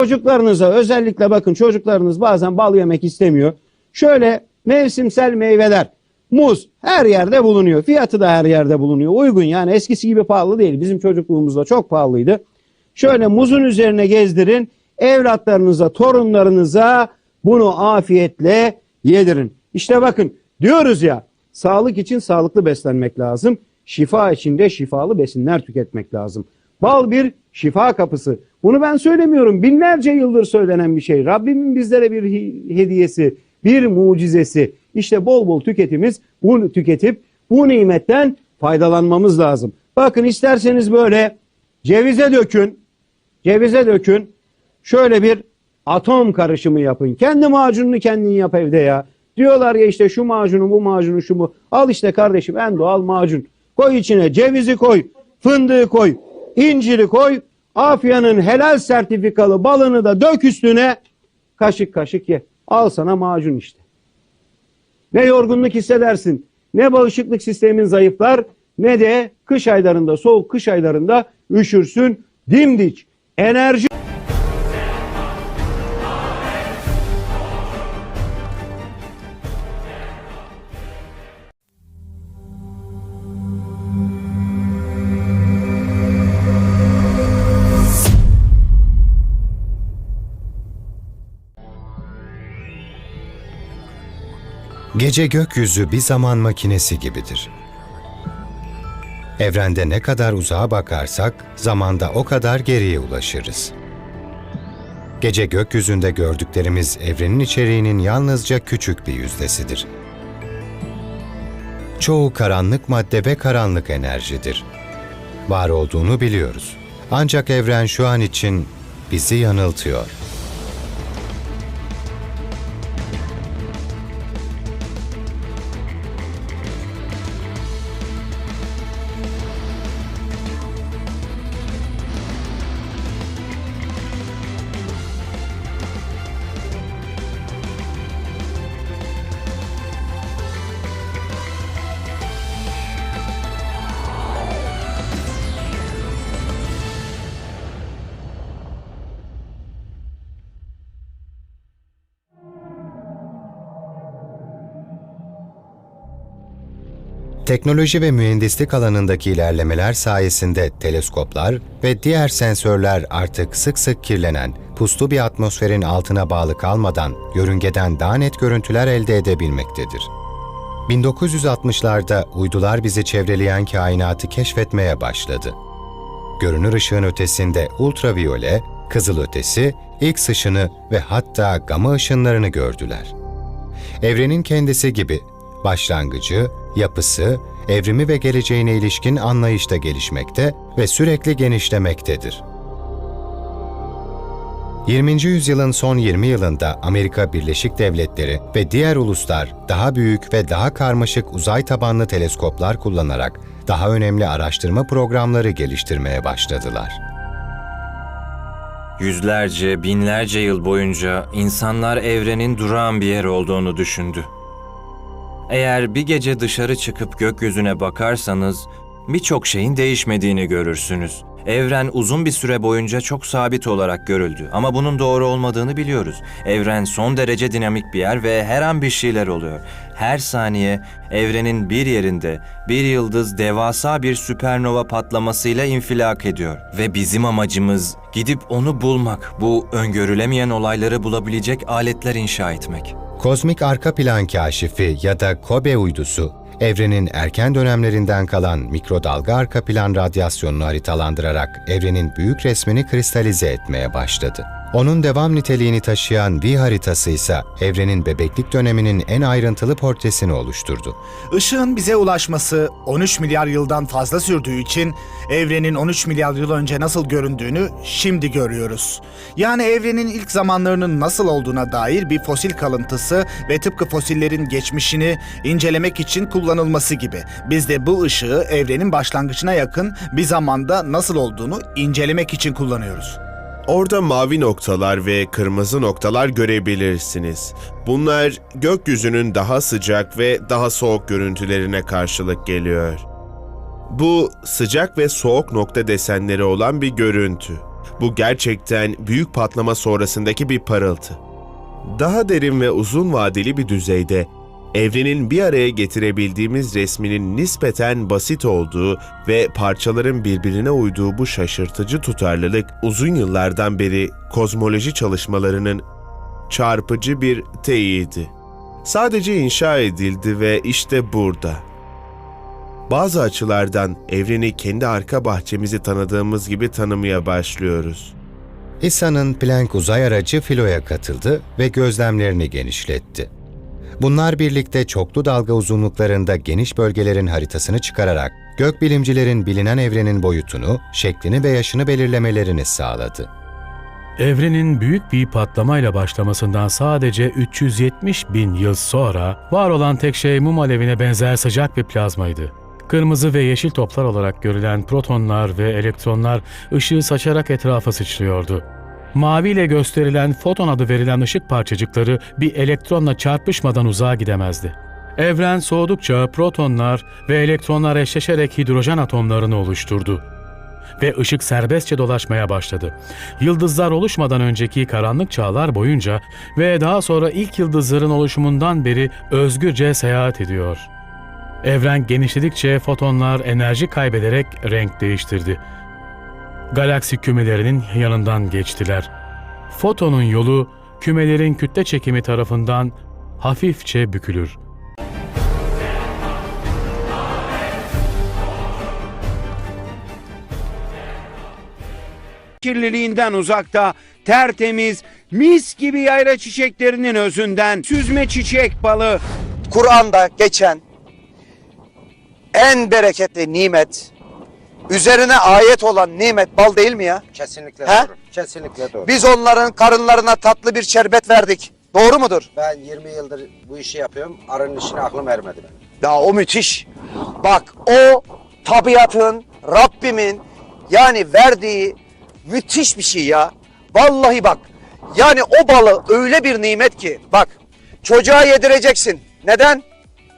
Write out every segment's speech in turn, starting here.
Çocuklarınıza özellikle bakın çocuklarınız bazen bal yemek istemiyor. Şöyle mevsimsel meyveler, muz her yerde bulunuyor. Fiyatı da her yerde bulunuyor. Uygun yani eskisi gibi pahalı değil. Bizim çocukluğumuzda çok pahalıydı. Şöyle muzun üzerine gezdirin. Evlatlarınıza, torunlarınıza bunu afiyetle yedirin. İşte bakın diyoruz ya sağlık için sağlıklı beslenmek lazım. Şifa için de şifalı besinler tüketmek lazım. Bal bir şifa kapısı. Bunu ben söylemiyorum. Binlerce yıldır söylenen bir şey. Rabbimin bizlere bir hediyesi, bir mucizesi. İşte bol bol tüketimiz, bunu tüketip bu nimetten faydalanmamız lazım. Bakın isterseniz böyle cevize dökün, cevize dökün. Şöyle bir atom karışımı yapın. Kendi macununu kendin yap evde ya. Diyorlar ya işte şu macunu bu macunu şu bu. Al işte kardeşim en doğal macun. Koy içine cevizi koy, fındığı koy, inciri koy. Afya'nın helal sertifikalı balını da dök üstüne. Kaşık kaşık ye. Al sana macun işte. Ne yorgunluk hissedersin, ne bağışıklık sistemin zayıflar, ne de kış aylarında, soğuk kış aylarında üşürsün. Dimdik, enerji Gece gökyüzü bir zaman makinesi gibidir. Evrende ne kadar uzağa bakarsak zamanda o kadar geriye ulaşırız. Gece gökyüzünde gördüklerimiz evrenin içeriğinin yalnızca küçük bir yüzdesidir. Çoğu karanlık madde ve karanlık enerjidir. Var olduğunu biliyoruz. Ancak evren şu an için bizi yanıltıyor. Teknoloji ve mühendislik alanındaki ilerlemeler sayesinde teleskoplar ve diğer sensörler artık sık sık kirlenen, puslu bir atmosferin altına bağlı kalmadan yörüngeden daha net görüntüler elde edebilmektedir. 1960'larda uydular bizi çevreleyen kainatı keşfetmeye başladı. Görünür ışığın ötesinde ultraviyole, kızılötesi, X ışını ve hatta gama ışınlarını gördüler. Evrenin kendisi gibi başlangıcı, yapısı, evrimi ve geleceğine ilişkin anlayışta gelişmekte ve sürekli genişlemektedir. 20. yüzyılın son 20 yılında Amerika Birleşik Devletleri ve diğer uluslar daha büyük ve daha karmaşık uzay tabanlı teleskoplar kullanarak daha önemli araştırma programları geliştirmeye başladılar. Yüzlerce, binlerce yıl boyunca insanlar evrenin durağan bir yer olduğunu düşündü. Eğer bir gece dışarı çıkıp gökyüzüne bakarsanız birçok şeyin değişmediğini görürsünüz. Evren uzun bir süre boyunca çok sabit olarak görüldü ama bunun doğru olmadığını biliyoruz. Evren son derece dinamik bir yer ve her an bir şeyler oluyor. Her saniye evrenin bir yerinde bir yıldız devasa bir süpernova patlamasıyla infilak ediyor ve bizim amacımız gidip onu bulmak, bu öngörülemeyen olayları bulabilecek aletler inşa etmek. Kozmik arka plan kaşifi ya da Kobe uydusu, evrenin erken dönemlerinden kalan mikrodalga arka plan radyasyonunu haritalandırarak evrenin büyük resmini kristalize etmeye başladı. Onun devam niteliğini taşıyan V haritası ise evrenin bebeklik döneminin en ayrıntılı portresini oluşturdu. Işığın bize ulaşması 13 milyar yıldan fazla sürdüğü için evrenin 13 milyar yıl önce nasıl göründüğünü şimdi görüyoruz. Yani evrenin ilk zamanlarının nasıl olduğuna dair bir fosil kalıntısı ve tıpkı fosillerin geçmişini incelemek için kullanılması gibi. Biz de bu ışığı evrenin başlangıcına yakın bir zamanda nasıl olduğunu incelemek için kullanıyoruz. Orada mavi noktalar ve kırmızı noktalar görebilirsiniz. Bunlar gökyüzünün daha sıcak ve daha soğuk görüntülerine karşılık geliyor. Bu sıcak ve soğuk nokta desenleri olan bir görüntü. Bu gerçekten büyük patlama sonrasındaki bir parıltı. Daha derin ve uzun vadeli bir düzeyde evrenin bir araya getirebildiğimiz resminin nispeten basit olduğu ve parçaların birbirine uyduğu bu şaşırtıcı tutarlılık uzun yıllardan beri kozmoloji çalışmalarının çarpıcı bir teyidi. Sadece inşa edildi ve işte burada. Bazı açılardan evreni kendi arka bahçemizi tanıdığımız gibi tanımaya başlıyoruz. İsa'nın Planck uzay aracı Filo'ya katıldı ve gözlemlerini genişletti. Bunlar birlikte çoklu dalga uzunluklarında geniş bölgelerin haritasını çıkararak gökbilimcilerin bilinen evrenin boyutunu, şeklini ve yaşını belirlemelerini sağladı. Evrenin büyük bir patlamayla başlamasından sadece 370 bin yıl sonra var olan tek şey mum alevine benzer sıcak bir plazmaydı. Kırmızı ve yeşil toplar olarak görülen protonlar ve elektronlar ışığı saçarak etrafa sıçrıyordu. Mavi ile gösterilen foton adı verilen ışık parçacıkları bir elektronla çarpışmadan uzağa gidemezdi. Evren soğudukça protonlar ve elektronlar eşleşerek hidrojen atomlarını oluşturdu ve ışık serbestçe dolaşmaya başladı. Yıldızlar oluşmadan önceki karanlık çağlar boyunca ve daha sonra ilk yıldızların oluşumundan beri özgürce seyahat ediyor. Evren genişledikçe fotonlar enerji kaybederek renk değiştirdi. Galaksi kümelerinin yanından geçtiler. Fotonun yolu kümelerin kütle çekimi tarafından hafifçe bükülür. kirliliğinden uzakta, tertemiz, mis gibi yayla çiçeklerinin özünden süzme çiçek balı, Kur'an'da geçen en bereketli nimet, üzerine ayet olan nimet bal değil mi ya? Kesinlikle He? doğru. Kesinlikle doğru. Biz onların karınlarına tatlı bir şerbet verdik. Doğru mudur? Ben 20 yıldır bu işi yapıyorum. Arının işine aklım ermedi benim. Ya o müthiş. Bak o tabiatın, Rabbimin yani verdiği müthiş bir şey ya. Vallahi bak. Yani o balı öyle bir nimet ki. Bak çocuğa yedireceksin. Neden?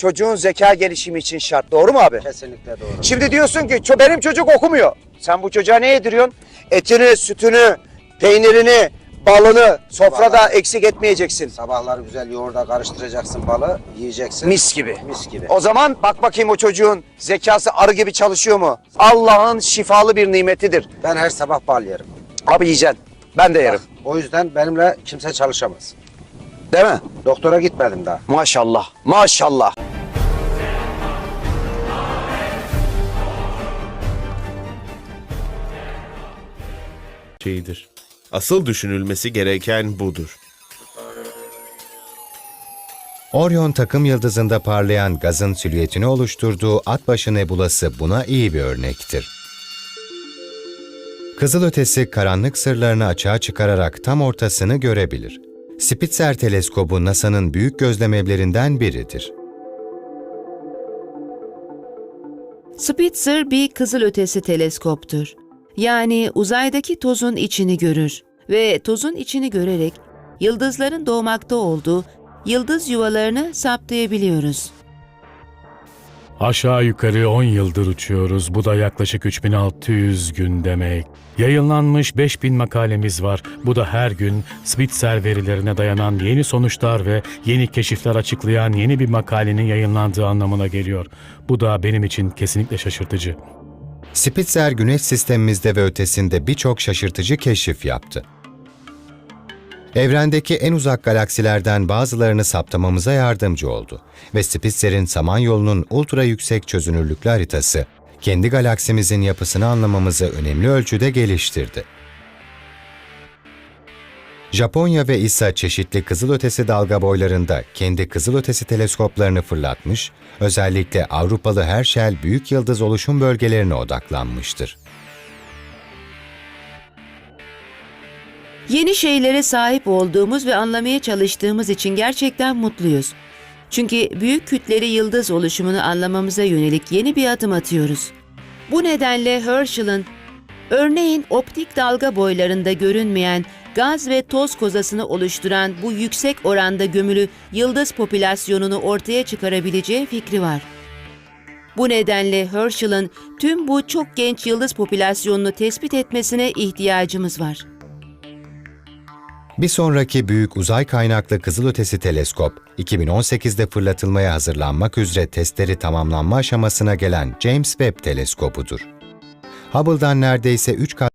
Çocuğun zeka gelişimi için şart. Doğru mu abi? Kesinlikle doğru. Şimdi diyorsun ki "Ço- benim çocuk okumuyor. Sen bu çocuğa ne yediriyorsun? Etini, sütünü, peynirini, balını sofrada Vallahi. eksik etmeyeceksin. Sabahlar güzel yoğurda karıştıracaksın balı, yiyeceksin. Mis gibi. Mis gibi. O zaman bak bakayım o çocuğun zekası arı gibi çalışıyor mu? Allah'ın şifalı bir nimetidir. Ben her sabah bal yerim. Abi yiyeceksin. Ben de yerim. O yüzden benimle kimse çalışamaz. Değil mi? Doktora gitmedim daha. Maşallah. Maşallah. Şeydir. Asıl düşünülmesi gereken budur. Orion takım yıldızında parlayan gazın silüetini oluşturduğu Atbaşı nebulası buna iyi bir örnektir. Kızılötesi karanlık sırlarını açığa çıkararak tam ortasını görebilir. Spitzer teleskobu NASA'nın büyük gözlem evlerinden biridir. Spitzer bir kızılötesi teleskoptur. Yani uzaydaki tozun içini görür ve tozun içini görerek yıldızların doğmakta olduğu yıldız yuvalarını saptayabiliyoruz. Aşağı yukarı 10 yıldır uçuyoruz. Bu da yaklaşık 3600 gün demek. Yayınlanmış 5000 makalemiz var. Bu da her gün Spitzer verilerine dayanan yeni sonuçlar ve yeni keşifler açıklayan yeni bir makalenin yayınlandığı anlamına geliyor. Bu da benim için kesinlikle şaşırtıcı. Spitzer güneş sistemimizde ve ötesinde birçok şaşırtıcı keşif yaptı. Evrendeki en uzak galaksilerden bazılarını saptamamıza yardımcı oldu ve Spitzer'in Samanyolu'nun ultra yüksek çözünürlüklü haritası kendi galaksimizin yapısını anlamamızı önemli ölçüde geliştirdi. Japonya ve İSA çeşitli kızılötesi dalga boylarında kendi kızılötesi teleskoplarını fırlatmış, özellikle Avrupalı Herschel büyük yıldız oluşum bölgelerine odaklanmıştır. Yeni şeylere sahip olduğumuz ve anlamaya çalıştığımız için gerçekten mutluyuz. Çünkü büyük kütleli yıldız oluşumunu anlamamıza yönelik yeni bir adım atıyoruz. Bu nedenle Herschel'ın örneğin optik dalga boylarında görünmeyen gaz ve toz kozasını oluşturan bu yüksek oranda gömülü yıldız popülasyonunu ortaya çıkarabileceği fikri var. Bu nedenle Herschel'ın tüm bu çok genç yıldız popülasyonunu tespit etmesine ihtiyacımız var. Bir sonraki büyük uzay kaynaklı kızılötesi teleskop, 2018'de fırlatılmaya hazırlanmak üzere testleri tamamlanma aşamasına gelen James Webb teleskobudur. Hubble'dan neredeyse 3 kat